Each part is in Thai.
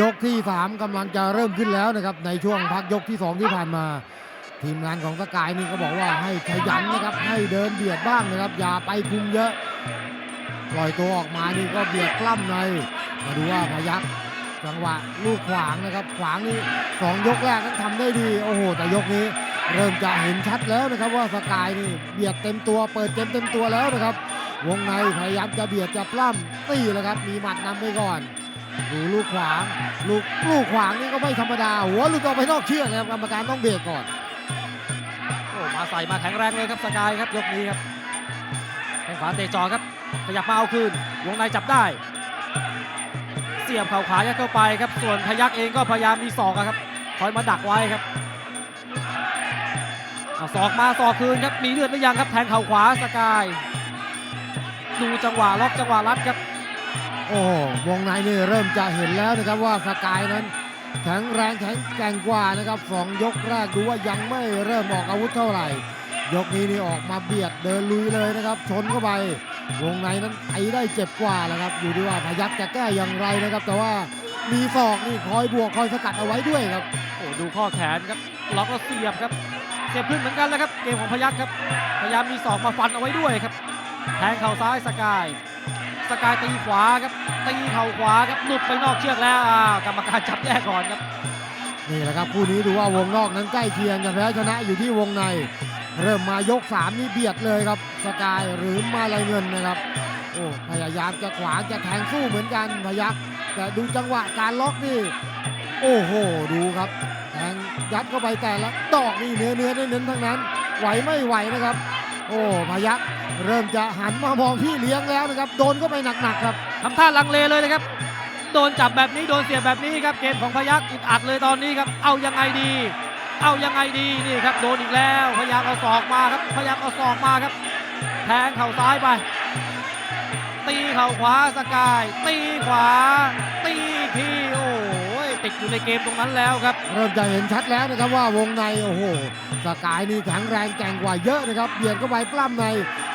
ยกที่ 3กำลังจะเริ่มขึ้นแล้วนะครับในช่วงพักยกที่ 2 ที่ผ่านมา ทีมงานของสกายนี่ก็บอกว่าให้ขยันนะครับให้เดินเบียดบ้างนะครับ อย่าไปคุมเยอะปล่อยตัวออกมานี่ก็เบียดกล้ำในมาดูว่าพยักจังหวะลูกขวางนะครับ ขวางนี่สองยกแรกนั้นทำได้ดีโอ้โห แต่ยกนี้ เริ่มจะเห็นชัดแล้วนะครับว่าสกายนี่เบียดเต็มตัว เปิดเกมเต็มตัวแล้วนะครับ วงในพยายามจะเบียดจะปล้ำตีแล้วครับมีหมัดนำไปก่อน ดูลูกขวาง ลูกลูกขวางนี่ก็ไม่ธรรมดา หัวหลุดออกไปนอกเชือกนะครับกรรมการต้องเบรกก่อนโอ้มาใส่มาแข็งแรงเลยครับสกายครับยกนี้ครับแข้งขวาเตะจอครับขยับมาเอาคืนวงในจับได้ เสียบเข่าขวายัดเข้าไปครับ ส่วนพยักเองก็พยายามมีศอกครับคอยมาดักไว้ครับศอกมาศอกคืนครับมีเลือดหรือยังครับแทงเข่าขวาสกาย ดูจังหวะล็อกจังหวะรัดครับ โอ้โหวงในนี่เริ่มจะเห็นแล้วนะครับว่าสกายนั้นแข็งแรงแข็งแกร่งกว่านะครับสองยกแรกดูว่ายังไม่เริ่มออกอาวุธเท่าไหร่ ยกนี้นี่ออกมาเบียดเดินลุยเลยนะครับ ชนเข้าไป วงในนั้นไอได้เจ็บกว่าแหละครับอยู่ที่ว่าพยักจะแก้อย่างไรนะครับ แต่ว่ามีศอกนี่คอยบวกคอยสกัดเอาไว้ด้วยครับโอ้ดูข้อแขนครับล็อกแล้วเสียบครับ เสียบขึ้นเหมือนกันแล้วครับ เกมของพยัคฆ์ครับพยายามมีศอกมาฟันเอาไว้ด้วยครับแทงเข่าซ้ายสกาย สกายตีขวาครับตีเข่าขวาครับหลุดไปนอกเชือกแล้วอ้าวกรรมการจับแยกก่อนครับนี่แหละครับคู่นี้ดูว่าวงนอกนั้นใกล้เคียงกันแพ้ชนะอยู่ที่วงใน เริ่มมายกสามนี่เบียดเลยครับ สกายหรือมาลายเงินนะครับโอ้พยายามจะขวางจะแทงสู้เหมือนกันพยักแต่ดูจังหวะการล็อกนี่ โอ้โหดูครับแทงยัดเข้าไปแต่ละดอกนี่เนื้อเนื้อเน้นทั้งนั้น ไหวไม่ไหวนะครับ อ้พยักเริ่มจะหันมามองพี่เลี้ยงแล้วนะครับ โดนเข้าไปหนักๆครับทำท่าลังเลเลยนะครับ โดนจับแบบนี้โดนเสียบแบบนี้ครับเกมของพยัคฆ์อึดอัดเลยตอนนี้ครับ เอายังไงดี เอายังไงดีนี่ครับโดนอีกแล้วพยายามเอาศอกมาครับพยายามเอาศอกมาครับ แทงเข่าซ้ายไป ตีเข่าขวาสกาย ตีขวา ตีอีกทีโอ ติดอยู่ในเกมตรงนั้นแล้วครับ เริ่มจะเห็นชัดแล้วนะครับว่าวงในโอ้โหสกายนี่แข็งแรงแกร่งกว่าเยอะนะครับเบียดเข้าไปปล้ำใน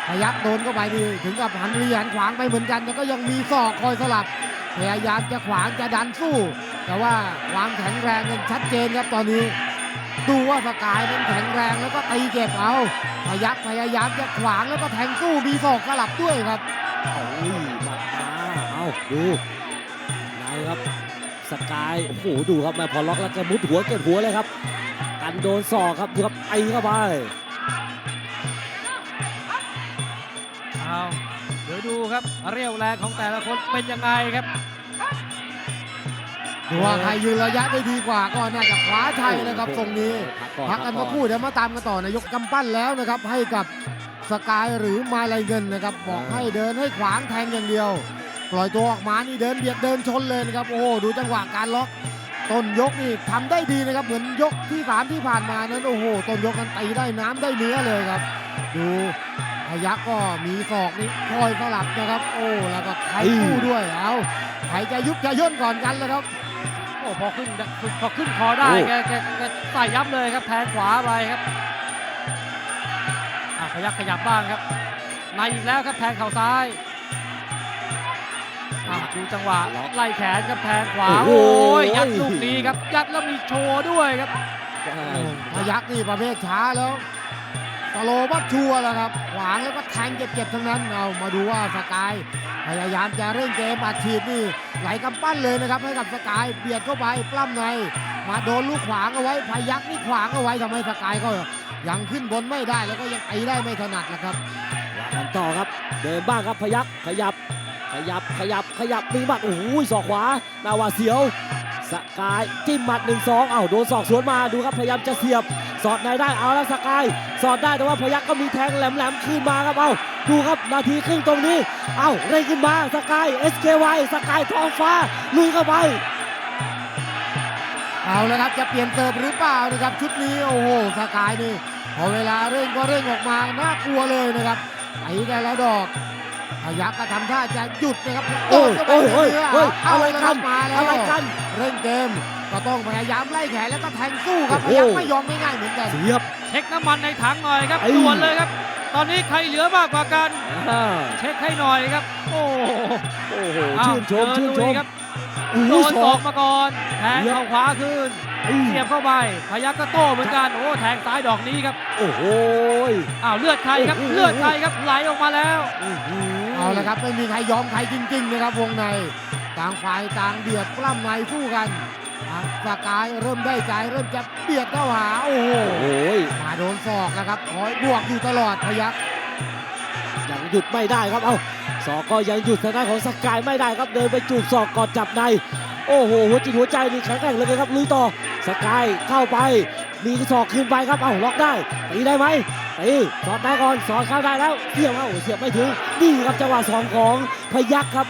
พยักโดนเข้าไปนี่ถึงกับหันเรียนขวางไปเหมือนกันแต่ก็ยังมีศอกคอยสลับพยายามจะขวางจะดันสู้ แต่ว่าความแข็งแรงนั้นชัดเจนครับตอนนี้ ดูว่าสกายนั้นแข็งแรงแล้วก็ตีเก็บเอาพยักพยายามจะขวางแล้วก็แทงสู้มีศอกสลับด้วยครับโอ้ยหมัดมาเอาดูไงครับ สกายโอ้โหดูครับแม่พอล็อกแล้วก็มุดหัวเกิดหัวเลยครับ กันโดนศอกครับดูครับไอเข้าไปเอาเดี๋ยวดูครับเรี่ยวแรงของแต่ละคนเป็นยังไงครับดูว่าใครยืนระยะได้ดีกว่าก็น่าจะคว้าชัยนะครับตรงนี้พักกันสักครู่เดี๋ยวมาตามกันต่อนายกกำปั้นแล้วนะครับ ให้กับสกายหรือมาลายเงินนะครับ บอกให้เดินให้ขวางแทงอย่างเดียว ปล่อยตัวออกมานี่เดินเบียดเดินชนเลยนะครับโอ้โหดูจังหวะการล็อกต้นยกนี่ทำได้ดีนะครับเหมือนยกที่สามที่ผ่านมานั้นโอ้โหต้นยกนั้นตีได้น้ำได้เนื้อเลยครับ ดูพยักก็มีศอกนี่คอยสลับนะครับ โอ้แล้วก็ไทยคู่ด้วยเอาใครจะยุบจะย่นก่อนกันเลยครับโอ้พอขึ้นพอขึ้นคอได้แกแกแกใส่ยับเลยครับแทงขวาไปครับอะขยับขยับบ้างครับในอีกแล้วครับแทงเข่าซ้าย อะดูจังหวะไล่แขนครับแทงขวาโอ้ยยัดลูกนี้ครับ ยัดแล้วมีโชว์ด้วยครับ พยักนี่ประเภทช้าแล้วสโลบัตชัวร์แล้วครับ ขวางแล้วก็แทงเจ็บๆทั้งนั้นเอามาดูว่าสกายพยายามจะเร่งเกมอัดฉีดนี่ไหลกำปั้นเลยนะครับให้กับสกายเบียดเข้าไปปล้ำใน มาโดนลูกขวางเอาไว้ พยักนี่ขวางเอาไว้ทำให้สกายก็ยังขึ้นบนไม่ได้แล้วก็ยังตีได้ไม่ถนัดนะครับ ว่ากันต่อครับ เดินบ้างครับพยักขยับ ขยับขยับขยับมีหมัดโอ้โหศอกขวาหนาวาเสียว สกายจิ้มหมัด1นสองเอ้าโดนศอกสวนมาดูครับพยายามจะเสียบ สอดในได้เอาแล้วสกายสอดได้แต่ว่าพยักก็มีแทงแหลมๆขึ้นมาครับเอาดูครับนาทีครึ่งตรงนี้ เอาเร่งขึ้นมาสกาย SKY สกายทองฟ้าลุยเข้าไปเอาแล้วครับจะเปลี่ยนเติร์หรือเปล่านะครับชุดนี้โอ้โหสกายนี่พอเวลาเร่งก็เร่งออกมาน่ากลัวเลยนะครับตีแต่ละดอก ยักก็ทำท่าจะหยุดนะครับโอ้ยโดนเข้าไปโอ้ยเรื่โอ้ยๆเอาอะไรแล้วกันมาแล้วอะไรกันเร่งเกมก็ต้องพยายามไล่แขนแล้วก็แทงสู้ครับพโอ้โหยักไม่ยอมง่ายๆเหมือนกันเสียบเช็คน้ำมันในถังหน่อยครับไอ้ด่วนเลยครับ ตอนนี้ใครเหลือมากกว่ากันอ่าเช็คให้หน่อยครับ โอ้โหโอ้โหอ้าวชื่นชมเดิชื่นลุชยมครับโอ้โดอ้นโหศอกมาก่อนแทงเยอะเข้าขวาคืนอืม เสียบเข้าไปพยักก็โต้เหมือนกันโอ้แทงซ้ายดอกนี้ครับ โอ้โหอ้าวเลือดใครครับโอ้โหเลือดใครครับไหลออกมาแล้วอื้อหือเอาละครับไม่มีใครยอมใครจริงๆนะครับวงในต่างฝ่ายต่างเบียดปล้ำในสู้กันอะสกายเริ่มได้ใจเริ่มจะเบียดเข้าหาโอ้โหโอ้ยมาโดนศอกนะครับคอยบวกอยู่ตลอดพยักยังหยุดไม่ได้ครับเอ้าศอกก็ยังหยุดทางด้านของสกายไม่ได้ครับเดินไปจูบศอกกอดจับใน โอ้โหหัวจิตหัวใจนี่แข็งแกร่งเหลยครับลุยต่อสกายเข้าไปมีศอกคืนไปครับเอ้าล็อกได้ตีได้ไหมตีสอดได้ก่อนสอดเข้าได้แล้วเสียบเอ้าเสียบไม่ถึงนี่ครับจังหวะสองของพยักครับ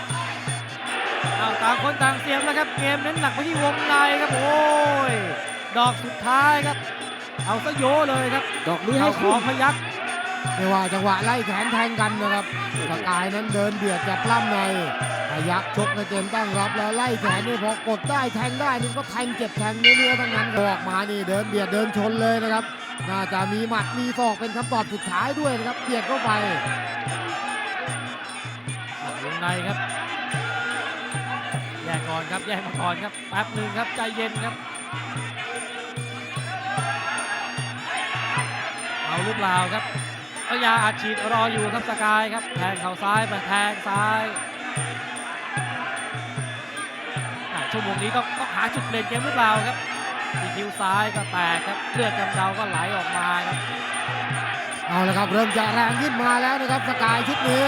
อ้าวต่างคนต่างเสียบแล้วครับเกมเน้นหนักไปที่วงในครับโอ้ยดอกสุดท้ายครับ เอาซะโยเลยครับ ดอกนี้ให้เอาขคุอณงพยัก ไม่ว่าจังหวะไล่แขนแทงกันนะครับสกายนั้นเดินเบียดจะปล้ำในพยักชกในเกมตั้งรับแล้วไล่แขนนี่พอกดได้แทงได้นี่ก็แทงเจ็บแทงเนื้อๆทั้งนั้นออกมานี่เดินเบียดเดินชนเลยนะครับ น่าจะมีหมัดมีศอกเป็นคำตอบสุดท้ายด้วยนะครับเบียดเข้าไปอะวงในครับแยกก่อนครับแยกมาก่อนครับแป๊บหนึ่งครับใจเย็นครับเอาหรือเปล่าครับ พยาอัดฉีดรออยู่ครับสกายครับแทงเข่าซ้ายไปแทงซ้ายชั่วโมงนี้ต้องต้องหาจุดเปลี่ยนเกมหรือเปล่าครับทีคิวซ้ายก็แตกครับเลือดกำเดาก็ไหลออกมาครับเอาละครับเริ่มจะแรงขึ้นมาแล้วนะครับสกายชุดนี้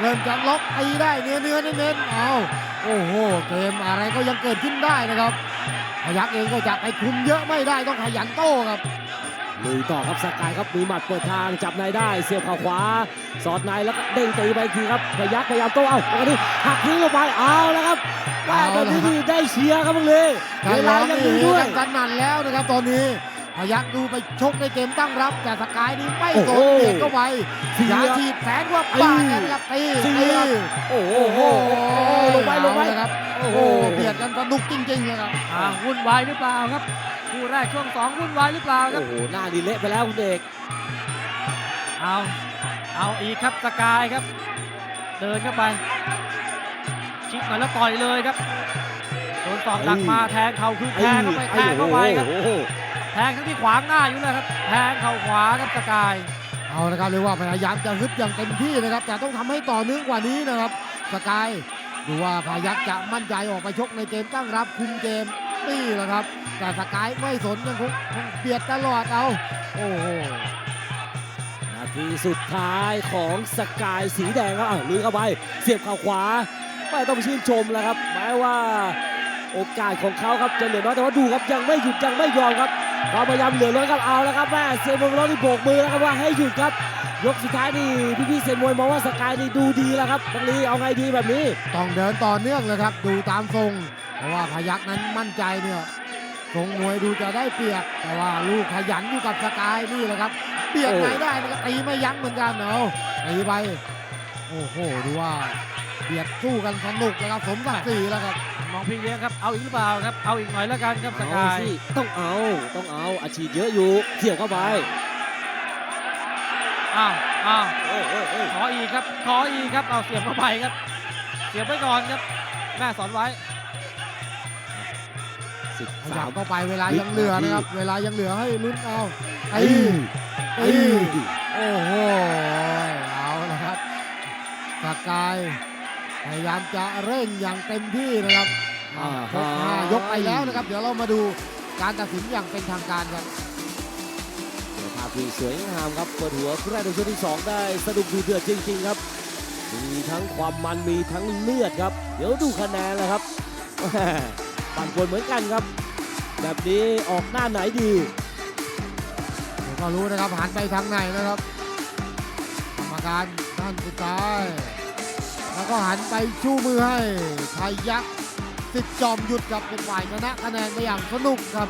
เริ่มจะล็อกตีได้เนื้อเนื้อเน้นเอาโอ้โหเกมอะไรก็ยังเกิดขึ้นได้นะครับพยักเองก็จะไปคุมเยอะไม่ได้ต้องขยันโต้ครับ ลุยต่อครับสกายครับมีหมัดเปิดทางจับในได้ เสียบเข่าขวา สอดในแล้วก็เด้งตีไปอีกทีครับพยักพยายามโต้เอ้าแล้วก็นี่หักทิ้งลงไปเอาแล้วครับแม่เอาแบบนี้ละนี่ได้เชียร์ครับมึงเลยเวลายังมีด้วยกันนั่นแล้วนะครับตอนนี้พยักดูไปชกในเกมตั้งรับ แต่สกายนี้ไม่โอ้สโหนเบียดเข้าไปเสียยาฉีดแสนกว่าบาทกันครับตีเสีตียโอ้โหโอ้โหโอ้โหลงไปลงไปเอาละครับโอ้โอ้โหโหเบียดกันสนุกจริงๆเลยครับอ่าวุ่นวายหรือเปล่าครับ คู่แรกช่วงสองวุ่นวายหรือเปล่าครับ โอ้โห หน้าดีเละไปแล้วคุณเอกเอา เอาอีกครับสกายครับ เดินเข้าไป ชิดมาแล้วต่อยเลยครับ โดนตอกดักมาแทงเข่าคือแทงเข้าไปแทงเข้าไปครับโอ้โหแทงทั้งที่ขวางหน้าอยู่เลยครับ แทงเข่าขวาครับสกาย เอาละครับเรียกว่าพยายามจะฮึดอย่างเต็มที่นะครับ แต่ต้องทำให้ต่อเนื่องกว่านี้นะครับ สกายดูว่าพายักจะมั่นใจออกไปชกในเกมตั้งรับคุมเกม นี่แหละครับ แต่สกายไม่สนยังคงคงเบียดตลอดเอาโอ้โหนาทีสุดท้ายของสกายสีแดงครับอ้าวลุยเข้าไป เสียบเข่าขวาไม่ต้องชื่นชมแล้วครับแม้ว่าโอกาสของเขาครับจะเหลือน้อยแต่ว่าดูครับยังไม่หยุดยังไม่ยอมครับความพยายามเหลือล้นครับเอาแล้วครับแม่เซียนมวยร้อนที่โบกมือแล้วครับว่าให้หยุดครับ ยกสุดท้ายนี่พี่ๆเซียนมวยมองว่าสกายนี่ดูดีแล้วครับบังลีเอาไงดีแบบนี้ ต้องเดินต่อเนื่องเลยครับ ดูตามทรงเพ ราะว่าพยักนั้นมั่นใจเนี่ยทรงมวยดูจะได้เปรียบ แต่ว่าลูกขยันอยู่กับสกายนี่แหละครับ เปรียบโอ้ไหนได้นะครับตีไม่ยั้งเหมือนกันเอาตีไป โอ้โหดูว่าเบียดสู้กันสนุกนะครับสมศักดิ์ศรีแล้วครับมองพี่เลี้ยงครับเอาอีกหรือเปล่าครับเอาอีกหน่อยแล้วกันครับสเอากายสิต้องเอาต้องเอาอาชีพเยอะอยู่เสียบเข้าไปอ้าวอ้าวเอ้ยเอ้ยเอ้ยขออีกครับขออีกครับเอาเสียบเข้าไปครับ เสียบไว้ก่อนครับแม่สอนไว้ สิบขสายับม เข้าไปเวลายังเหลือนะครับ เวลายังเหลือให้ลุ้นเอาไอ้ไอ้โอ้โหเอาละครับสกายพยายามจะเร่งอย่างเต็มที่นะครับอ่าครบห้ายกไปแล้วนะครับ เดี๋ยวเรามาดูการตัดสินอย่างเป็นทางการครับ เดี๋ยวภาพที่สวยงามครับ เปิดหัวคู่แรกในช่วงที่สองได้สนุกดูเดือดจริงๆครับ มีทั้งความมันมีทั้งเลือดครับ เดี๋ยวดูคะแนนเลยครับแหม่ ปั่นปวนเหมือนกันครับ แบบนี้ออกหน้าไหนดีเดี๋ยวก็รู้นะครับหันไปทางไหนนะครับกรรมการท่านสุดท้าย แล้วก็หันไปชูมือให้ไทยยักษ์สิทธิ์จอมหยุดกับเป็นฝ่ายชนะคะแนนไปอย่างสนุกครับ